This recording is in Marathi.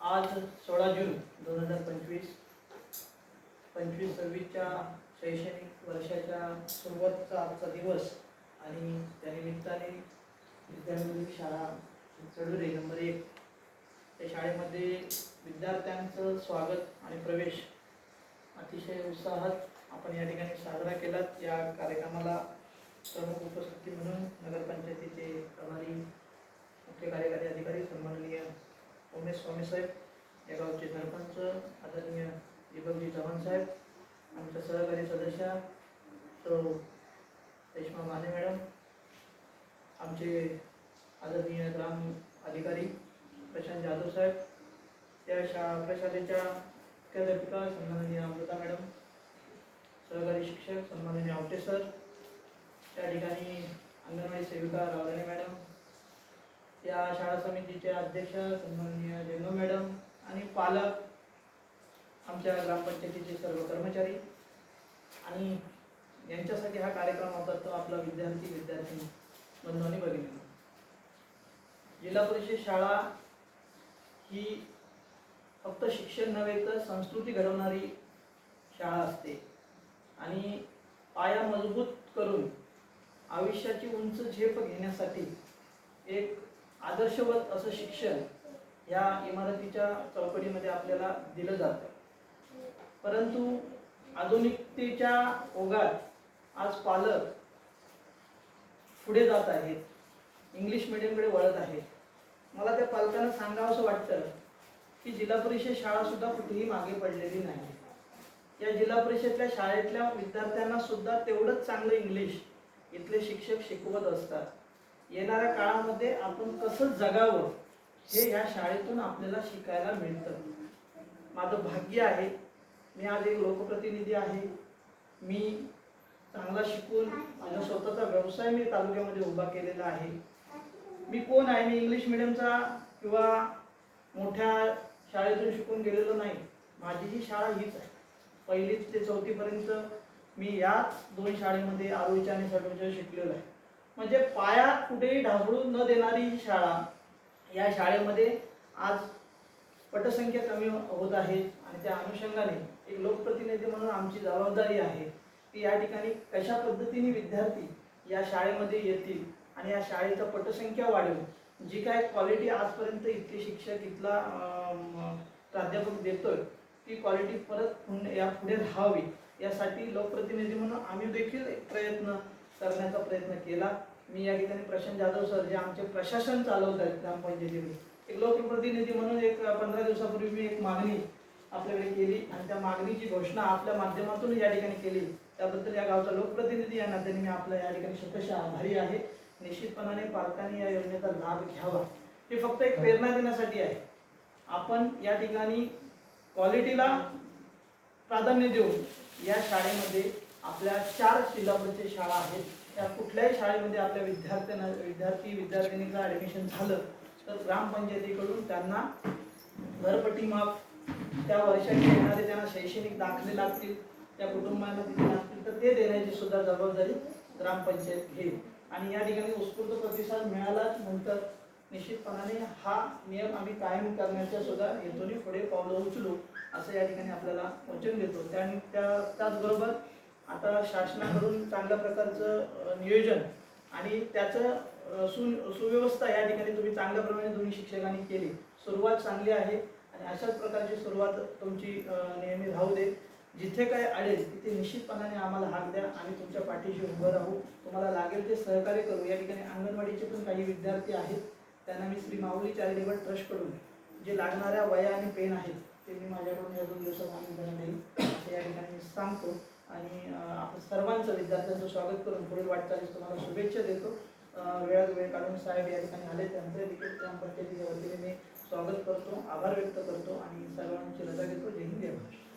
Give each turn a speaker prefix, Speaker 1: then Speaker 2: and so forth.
Speaker 1: आज सोळा जून दोन हजार पंचवीस पंचवीस सव्वीसच्या शैक्षणिक वर्षाच्या सुरुवातीचा आजचा दिवस आणि त्यानिमित्ताने विद्यार्थी शाळा चढुरे नंबर एक. त्या शाळेमध्ये विद्यार्थ्यांचं स्वागत आणि प्रवेश अतिशय उत्साहात आपण या ठिकाणी साजरा केलात. या कार्यक्रमाला प्रमुख उपस्थिती म्हणून नगरपंचायती प्रभारी मुख्य कार्यकारी अधिकारी सन्माननीय उमेश स्वामी साहेब या गावचे सरपंच आदरणीय दीपकजी चव्हाण साहेब आमच्या सहकारी सदस्य सौ रेश्मा माने मॅडम आमचे आदरणीय ग्राम अधिकारी प्रशांत जाधव साहेब त्या शा प्रशालेच्या शाळेच्या मुख्याध्यापिका सन्माननीय अमृता मॅडम सहकारी शिक्षक सन्माननीय आवटे सर त्या ठिकाणी अंगणवाडी सेविका रावलाने मॅडम या शाळा समितीच्या अध्यक्षा सन्माननीय जयनो मॅडम आणि पालक आमच्या ग्रामपंचायतीचे सर्व कर्मचारी आणि यांच्यासाठी हा कार्यक्रम होता तो आपला विद्यार्थी विद्यार्थी बंधवांनी बघितला. जिल्हा परिषद शाळा ही फक्त शिक्षण नव्हे तर संस्कृती घडवणारी शाळा असते. आणि पाया मजबूत करून आयुष्याची उंच झेप घेण्यासाठी एक आदर्शवत असं शिक्षण या इमारतीच्या चौकटीमध्ये आपल्याला दिलं जातं. परंतु आधुनिकतेच्या ओघात आज पालक पुढे जात आहेत. इंग्लिश मिडियमकडे वळत आहेत. मला त्या पालकांना सांगावं असं वाटतं की जिल्हा परिषद शाळासुद्धा कुठेही मागे पडलेली नाही. या जिल्हा परिषदच्या शाळेतल्या विद्यार्थ्यांना सुद्धा तेवढंच चांगलं इंग्लिश इथले शिक्षक शिकवत असतात. येणाऱ्या काळामध्ये आपण कसं जगावं हे या शाळेतून आपल्याला शिकायला मिळतं. माझं भाग्य आहे मी आज एक लोकप्रतिनिधी आहे. मी चांगला शिकून माझा स्वतःचा व्यवसाय मी तालुक्यामध्ये उभा केलेला आहे. मी कोण आहे? मी इंग्लिश मिडियमचा किंवा मोठ्या शाळेतून शिकून गेलेलो नाही. माझी ही शाळा हीच आहे. पहिलीच ते चौथीपर्यंत मी याच दोन शाळेमध्ये आरोईच्या आणि सटोच्या शिकलेलो आहे. म्हणजे पाया कुठेही ढासळू न देणारी ही शाळा या शाळेमध्ये आज पटसंख्या कमी होत आहे आणि त्या अनुषंगाने एक लोकप्रतिनिधी म्हणून आमची जबाबदारी आहे की या ठिकाणी कशा पद्धतीने विद्यार्थी या शाळेमध्ये येतील आणि या शाळेचा पटसंख्या वाढेल जी काय क्वालिटी आजपर्यंत इथले शिक्षक इथला प्राध्यापक देतोय ती क्वालिटी परत पुन्हा या पुढे राहावी यासाठी लोकप्रतिनिधी म्हणून आम्ही देखील प्रयत्न करण्याचा प्रयत्न केला. मी या ठिकाणी प्रशांत जाधव सर जे आमचे प्रशासन चालवत आहेत ग्रामपंचायतीमध्ये एक लोकप्रतिनिधी म्हणून एक पंधरा दिवसापूर्वी मी एक मागणी आपल्याकडे केली आणि त्या मागणीची घोषणा आपल्या माध्यमातून या ठिकाणी केली. त्याबद्दल या गावचा लोकप्रतिनिधी या नात्याने मी आपल्या या ठिकाणी शतशः आभारी आहे. निश्चितपणाने पालकांनी या योजनेचा लाभ घ्यावा. हे फक्त एक प्रेरणा देण्यासाठी आहे. आपण या ठिकाणी क्वालिटीला प्राधान्य देऊन या शाळेमध्ये आपल्या चार जिल्हा शाळा आहेत. त्या कुठल्याही शाळेमध्ये आपल्या विद्यार्थ्यांना विद्यार्थी विद्यार्थिनीचं ॲडमिशन झालं तर ग्रामपंचायतीकडून त्यांना घरपट्टी माफ त्या वर्षाचे येणारे त्यांना शैक्षणिक दाखले लागतील त्या कुटुंबांना तिथे लागतील तर ते देण्याची सुद्धा जबाबदारी ग्रामपंचायत घेईल. आणि या ठिकाणी उत्स्फूर्त प्रतिसाद मिळालाच नंतर निश्चितपणाने हा नियम आम्ही कायम करण्याच्या सुद्धा हेतूने पुढे पावलं उचलू असं या ठिकाणी आपल्याला वचन देतो. त्या त्या त्याचबरोबर आता शासनाकडून चांगल्या प्रकारचं नियोजन आणि त्याचं सु सुव्यवस्था या ठिकाणी तुम्ही चांगल्या प्रमाणे दोन्ही शिक्षकांनी केली. सुरुवात चांगली आहे आणि अशाच प्रकारची सुरुवात तुमची नेहमी राहू दे. जिथे काय अडेल तिथे निश्चितपणाने आम्हाला हाक द्या. आम्ही तुमच्या पाठीशी उभं राहू. तुम्हाला लागेल ते सहकार्य करू. या ठिकाणी अंगणवाडीचे पण काही विद्यार्थी आहेत. त्यांना मी श्री माऊली चॅरिटेबल ट्रस्टकडून जे लागणाऱ्या वया आणि पेन आहेत ते मी माझ्याकडून या दोन दिवसात आणून देण्यात येईल असं या ठिकाणी मी सांगतो. आणि आपण सर्वांचं विद्यार्थ्यांचं स्वागत करून पुढील वाटचालीस तुम्हाला शुभेच्छा देतो. वेळात वेळ काढून साहेब या ठिकाणी आले. त्यांचं देखील ग्रामपंचायतीच्या वतीने मी स्वागत करतो आभार व्यक्त करतो आणि सर्वांची रजा घेतो. जय हिंद जय महाराष्ट्र.